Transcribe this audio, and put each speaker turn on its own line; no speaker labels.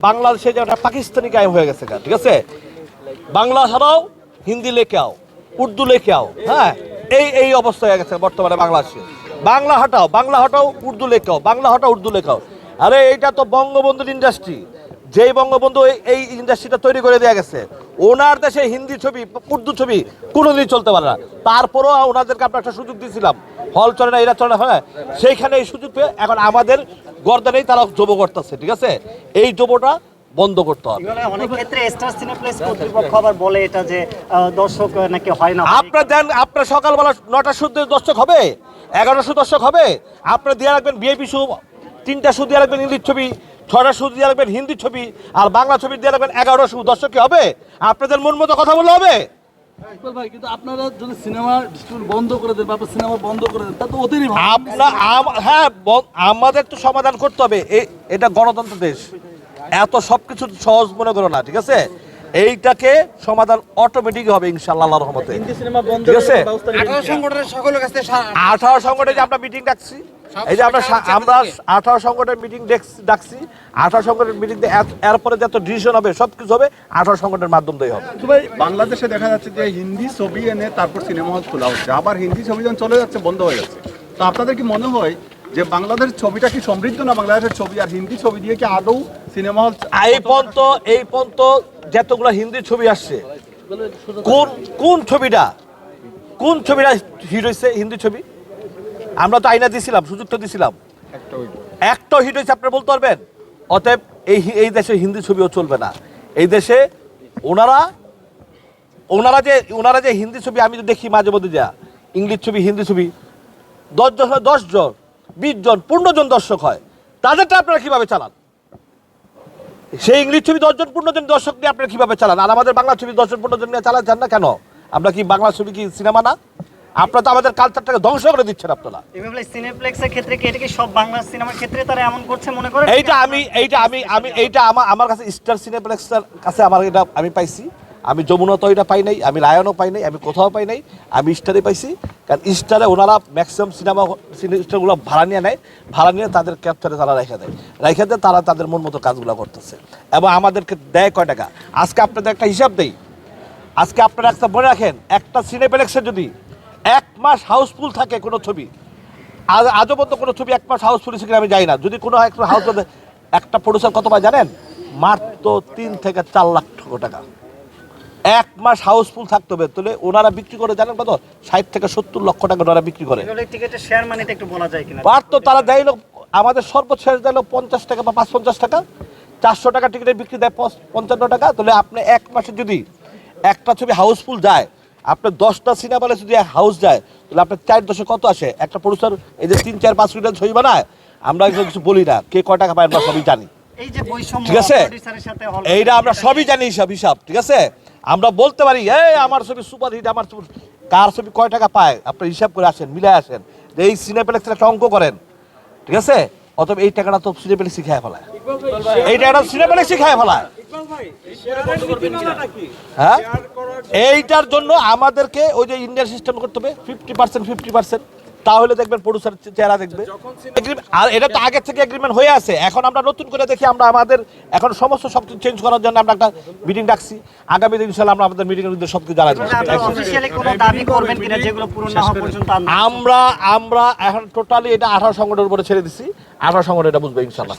বাংলাদেশে যে একটা পাকিস্তানি গায়ে হয়ে গেছে ঠিক আছে? বাংলা ছাড়াও হিন্দি লেখে আও উর্দু লেখে আও হ্যাঁ? এই এই অবস্থা হয়ে গেছে বর্তমানে বাংলাদেশে। বাংলা হটাও বাংলা হটাও, উর্দু লেখাও, বাংলা হটাও, উর্দু লেখাও। আরে, এইটা তো বঙ্গবন্ধুর ইন্ডাস্ট্রি যেই বঙ্গবন্ধু এই ইন্ডাস্ট্রিটা তৈরি করে দেওয়া গেছে ওনার দেশে হিন্দি ছবি উর্দু ছবি কোনোদিন চলতে পারে না। তারপরেও ওনাদেরকে আমরা একটা সুযোগ দিয়েছিলাম। হল চলে না এরা চলে না হ্যাঁ। সেইখানে এই সুযোগ পেয়ে এখন আমাদের গর্দানেই তারা জব করতেছে ঠিক আছে? এই জবটা বন্ধ করতে হবে।
অনেক ক্ষেত্রে স্টার সিনেপ্লেক্স কর্তৃপক্ষ আবার বলে এটা যে দর্শক নাকি হয় না।
আপনার দেন আপনার সকালবেলা নটা সুদের দর্শক হবে? এগারোশো দর্শক হবে? আপনার দিয়ে রাখবেন বিএপি শু তিনটা শু দিয়ে রাখবেন ইংলিশ ছবি। ছটা শু দিয়ে রাখবেন হিন্দি ছবি আর বাংলা ছবি দিয়ে রাখবেন এগারো শু দর্শক কি হবে? আপনাদের মন মতো কথা বললে হবে?
কিন্তু আপনারা যদি সিনেমা বন্ধ করে দেন বা সিনেমা বন্ধ করে দেন তা তো
হ্যাঁ আমাদের তো সমাধান করতে হবে। এ- এটা গণতন্ত্র দেশ। এত সব কিছু সহজ মনে করো না ঠিক আছে? এইটাকে সমাধান অটোমেটিক হবে ইনশাল্লাহ আল্লাহর রহমতে। ঠিক আছে?
আঠারো সংগঠনের সকলের কাছে
আঠারো সংগঠনে আমরা মিটিং ডাকছি এই যে আমরা আমরা আঠারো সংগঠনের মিটিং ডাকছি। আঠারো সংগঠনের মিটিং এরপরে যত ডিসিশন হবে সব কিছু হবে আঠারো সংগঠনের মাধ্যম দিয়ে হবে ভাই
বাংলাদেশে দেখা যাচ্ছে যে হিন্দি ছবি এনে তারপর সিনেমা হল খোলা হচ্ছে। আবার হিন্দি ছবি যখন চলে যাচ্ছে বন্ধ হয়ে যাচ্ছে। তো আপনাদের কি মনে হয় যে বাংলাদেশ ছবিটা কি সমৃদ্ধ না বাংলাদেশের ছবি? আর হিন্দি ছবি দিয়ে কি আদৌ সিনেমা হল
এই পর্যন্ত এই পর্যন্ত যতগুলো হিন্দি ছবি আসছে কোন কোন ছবিটা কোন ছবিটা হিট হয়েছে হিন্দি ছবি? আমরা তো আইনা দিছিলাম সুযোগ তো দিছিলাম। একটা হিট হয়েছে আপনারা বলতে পারবেন? অতএব এই এই দেশে হিন্দি ছবিও চলবে না। এই দেশে ওনারা ওনারা যে ওনারা যে হিন্দি ছবি আমি তো দেখি মাঝে মধ্যে যা ইংলিশ ছবি হিন্দি ছবি দশজন হয় দশজন বিশ জন পনেরো জন দর্শক হয় তাদেরটা আপনারা কীভাবে চালান? সেই ইংলিশ ছবি দশজন পনেরো জন দর্শক নিয়ে আপনারা কীভাবে চালান? আর আমাদের বাংলা ছবি দশজন পনেরো জন নিয়ে চালাচ্ছেন না কেন? আমরা কি বাংলা ছবি কি সিনেমা না? আপনারা তো আমাদের কালচারটাকে ধ্বংস করে দিচ্ছেন আপনারা।
সিনেপ্লেক্সের ক্ষেত্রে কি এটা কি সব বাংলা সিনেমার ক্ষেত্রে তারা এমন করছে মনে করে
এইটা আমি এইটা আমি আমি এইটা আমার আমার কাছে স্টার সিনেপ্লেক্সের কাছে আমার এটা আমি পাইছি। আমি যমুনা তো এটা পাই নাই আমি রায়নও পাই নাই আমি কোথাও পাই নাই আমি স্টারে পাইছি। কারণ স্টারে ওনারা ম্যাক্সিমাম সিনেমা স্টারগুলো ভাড়া নিয়ে নেয় ভাড়া নিয়ে তাদের ক্যাপচারে তারা রেখে দেয়। রেখে দেয় তারা তাদের মন মতো কাজগুলো করতেছে। এবং আমাদেরকে দেয় কয় টাকা? আজকে আপনাদের একটা হিসাব দেই। আজকে আপনারা একটা মনে রাখেন একটা সিনেপ্লেক্সে যদি মাস হাউসফুল থাকে কোনো ছবি। আজ আজও পর্যন্ত কোনো ছবি এক মাস হাউসফুল কিনা আমি জানি না। যদি কোনো একটা হাউস একটা প্রডিউসার কত পায় জানেন? মাত্র তিন থেকে চার লাখ টাকা। এক মাস হাউসফুল থাকতে হবে। তাহলে ওনারা বিক্রি করে জানেন কত? ষাট থেকে সত্তর লক্ষ টাকা ওনারা বিক্রি করে। তো তারা দেয় আমাদের সর্বশেষ দিল পঞ্চাশ টাকা বা পাঁচ পঞ্চাশ টাকা। চারশো টাকা টিকিটের বিক্রি দেয় পঞ্চান্ন টাকা। তাহলে আপনি এক মাসে যদি একটা ছবি হাউসফুল যায় আপনার দশটা সিনেমা হলে যদি হাউস যায় তাহলে আপনার চার দশে কত আসে? একটা প্রডিউসার এই যে তিন চার পাঁচ মিটার ছবি বানায় আমরা কিছু বলি না। কে কয় টাকা পায় আমরা সবই জানি।
এই যে বৈষম্য
ঠিক আছে? এইটা আমরা সবই জানি হিসাব হিসাব ঠিক আছে? আমরা বলতে পারি এই আমার ছবি সুপার হিট আমার কার ছবি কয় টাকা পায়? আপনি হিসাব করে আসেন মিলে আসেন। যে এই সিনেপ্লেক্সের একটা অঙ্ক করেন ঠিক আছে? অথবা এই টাকাটা তো সিনেপ্লেক্স শিখায় ফেলায়। এই টাকাটা সিনেপ্লেক্স শিখায় ফেলায়। হ্যাঁ? এইটার জন্য আমাদেরকে ওই যে ইন্ডিয়ান সিস্টেম করতে হবে ফিফটি পার্সেন্ট ফিফটি পার্সেন্ট তাহলে দেখবেন প্রডিউসার চেহারা দেখবে। আর এটা তো আগের থেকে এগ্রিমেন্ট হয়ে আছে। এখন আমরা নতুন করে দেখি আমরা আমাদের এখন সমস্ত সব কিছু চেঞ্জ করার জন্য আমরা একটা মিটিং ডাকছি। আগামী দিন ইনশাল্লাহ আমরা আমাদের মিটিং এর মধ্যে সব কিছু জানাই আমরা আমরা এখন টোটালি এটা আঠারো সংগঠনের উপরে ছেড়ে দিছি। আঠারো সংগঠন এটা বুঝবে ইনশাল্লাহ।